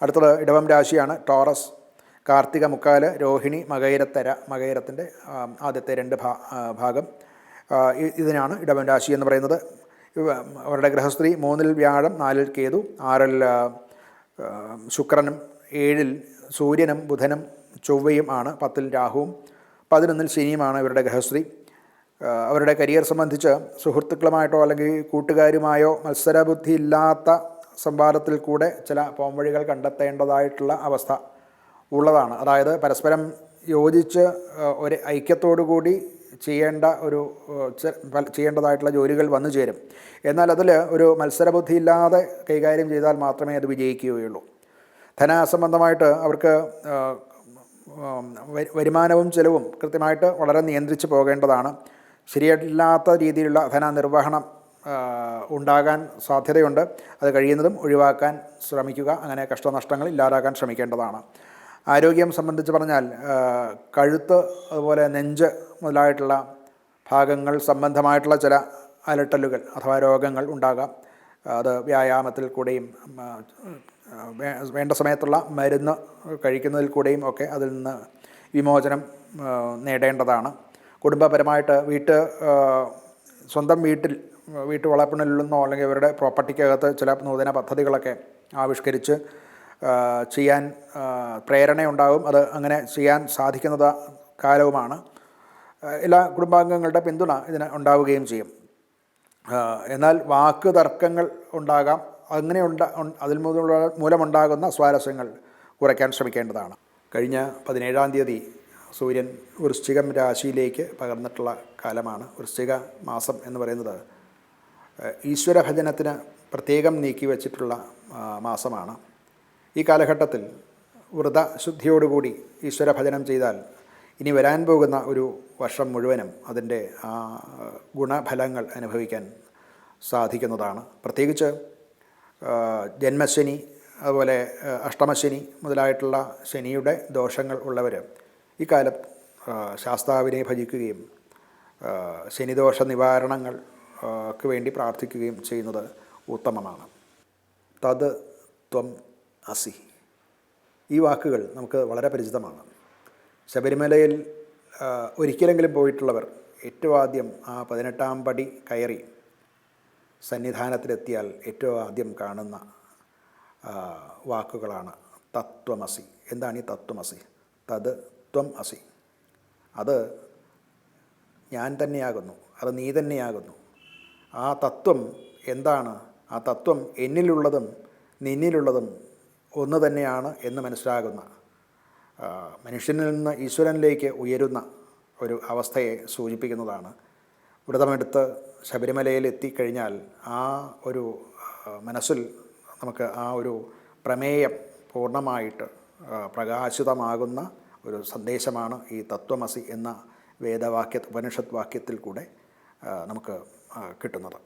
അടുത്തത് ഇടവം രാശിയാണ് ടോറസ് കാർത്തിക മുക്കാൽ രോഹിണി മകൈരത്തര മകൈരത്തിന്റെ ആദ്യത്തെ രണ്ട് ഭാഗം. ഇതിനാണ് ഇടവം രാശി എന്ന് പറയുന്നത്. അവരുടെ ഗൃഹസ്ത്രീ മൂന്നിൽ വ്യാഴം നാലിൽ കേതു ആറിൽ ശുക്രനും ഏഴിൽ സൂര്യനും ബുധനും ചൊവ്വയും ആണ് പത്തിൽ രാഹുവും പതിനൊന്നിൽ ശനിയുമാണ് ഇവരുടെ ഗൃഹസ്ത്രീ ആ, അവരുടെ കരിയർ സംബന്ധിച്ച് സുഹൃത്തുക്കളുമായിട്ടോ അല്ലെങ്കിൽ കൂട്ടുകാരുമായോ മത്സരബുദ്ധി ഇല്ലാത്ത സംവാദത്തിൽ കൂടെ ചില പോംവഴികൾ കണ്ടെത്തേണ്ടതായിട്ടുള്ള അവസ്ഥ ഉള്ളതാണ്. അതായത് പരസ്പരം യോജിച്ച് ഒരു ഐക്യത്തോടു കൂടി ചെയ്യേണ്ട ഒരു ചെയ്യേണ്ടതായിട്ടുള്ള ജോലികൾ വന്നു ചേരും. എന്നാൽ അതിൽ ഒരു മത്സരബുദ്ധി ഇല്ലാതെ കൈകാര്യം ചെയ്താൽ മാത്രമേ അത് വിജയിക്കുകയുള്ളൂ. ധനസംബന്ധമായിട്ട് അവർക്ക് വരുമാനവും ചിലവും കൃത്യമായിട്ട് വളരെ നിയന്ത്രിച്ച് പോകേണ്ടതാണ്. ശരിയല്ലാത്ത രീതിയിലുള്ള ധനനിർവഹണം ഉണ്ടാകാൻ സാധ്യതയുണ്ട്. അത് കഴിയുന്നതും ഒഴിവാക്കാൻ ശ്രമിക്കുക. അങ്ങനെ കഷ്ടനഷ്ടങ്ങൾ ഇല്ലാതാക്കാൻ ശ്രമിക്കേണ്ടതാണ്. ആരോഗ്യം സംബന്ധിച്ച് പറഞ്ഞാൽ കഴുത്ത് അതുപോലെ നെഞ്ച് മുതലായിട്ടുള്ള ഭാഗങ്ങൾ സംബന്ധമായിട്ടുള്ള ചില അലട്ടലുകൾ അഥവാ രോഗങ്ങൾ ഉണ്ടാകാം. അത് വ്യായാമത്തിൽ കൂടെയും വേണ്ട സമയത്തുള്ള മരുന്ന് കഴിക്കുന്നതിൽ കൂടെയും ഒക്കെ അതിൽ നിന്ന് വിമോചനം നേടേണ്ടതാണ്. കുടുംബപരമായിട്ട് വീട്ട് സ്വന്തം വീട്ടിൽ വീട്ടു വളർപ്പിനിൽ നിന്നോ അല്ലെങ്കിൽ അവരുടെ പ്രോപ്പർട്ടിക്കകത്ത് ചില നൂതന പദ്ധതികളൊക്കെ ആവിഷ്കരിച്ച് ചെയ്യാൻ പ്രേരണയുണ്ടാകും. അത് അങ്ങനെ ചെയ്യാൻ സാധിക്കുന്നത് കാലവുമാണ്. എല്ലാ കുടുംബാംഗങ്ങളുടെ പിന്തുണ ഇതിന് ഉണ്ടാവുകയും ചെയ്യും. എന്നാൽ വാക്ക് തർക്കങ്ങൾ ഉണ്ടാകാം. അങ്ങനെ ഉണ്ട അതിൽ മൂലമുണ്ടാകുന്ന സ്വാരസ്യങ്ങൾ കുറയ്ക്കാൻ ശ്രമിക്കേണ്ടതാണ്. കഴിഞ്ഞ പതിനേഴാം തീയതി സൂര്യൻ വൃശ്ചികം രാശിയിലേക്ക് പകർന്നിട്ടുള്ള കാലമാണ്. വൃശ്ചിക മാസം എന്ന് പറയുന്നത് ഈശ്വരഭജനത്തിന് പ്രത്യേകം നീക്കി വച്ചിട്ടുള്ള മാസമാണ്. ഈ കാലഘട്ടത്തിൽ വ്രത ശുദ്ധിയോടുകൂടി ഈശ്വരഭജനം ചെയ്താൽ ഇനി വരാൻ പോകുന്ന ഒരു വർഷം മുഴുവനും അതിന്റെ ആ ഗുണഫലങ്ങൾ അനുഭവിക്കാൻ സാധിക്കുന്നതാണ്. പ്രത്യേകിച്ച് ജന്മശനി അതുപോലെ അഷ്ടമശനി മുതലായിട്ടുള്ള ശനിയുടെ ദോഷങ്ങൾ ഉള്ളവർ ഇക്കാലം ശാസ്താവിനെ ഭജിക്കുകയും ശനിദോഷ നിവാരണങ്ങൾ ക്ക് വേണ്ടി പ്രാർത്ഥിക്കുകയും ചെയ്യുന്നത് ഉത്തമമാണ്. തത് ത്വം അസി. ഈ വാക്കുകൾ നമുക്ക് വളരെ പരിചിതമാണ്. ശബരിമലയിൽ ഒരിക്കലെങ്കിലും പോയിട്ടുള്ളവർ ഏറ്റവും ആദ്യം ആ പതിനെട്ടാം പടി കയറി സന്നിധാനത്തിലെത്തിയാൽ ഏറ്റവും ആദ്യം കാണുന്ന വാക്കുകളാണ് തത്വമസി. എന്താണ് ഈ തത്വമസി? തത് ത്വം അസി. അത് ഞാൻ തന്നെയാകുന്നു അത് നീ തന്നെയാകുന്നു. ആ തത്വം എന്താണ്? ആ തത്വം എന്നിലുള്ളതും നിന്നിലുള്ളതും ഒന്ന് തന്നെയാണ് എന്ന് മനസ്സിലാകുന്ന മനുഷ്യനിൽ നിന്ന് ഈശ്വരനിലേക്ക് ഉയരുന്ന ഒരു അവസ്ഥയെ സൂചിപ്പിക്കുന്നതാണ്. വ്രതമെടുത്ത് ശബരിമലയിൽ എത്തിക്കഴിഞ്ഞാൽ ആ ഒരു മനസ്സിൽ നമുക്ക് ആ ഒരു പ്രമേയം പൂർണമായിട്ട് പ്രകാശിതമാകുന്ന ഒരു സന്ദേശമാണ് ഈ തത്വമസി എന്ന വേദവാക്യ ഉപനിഷത് വാക്യത്തിൽ കൂടെ നമുക്ക് കിട്ടുന്നത്.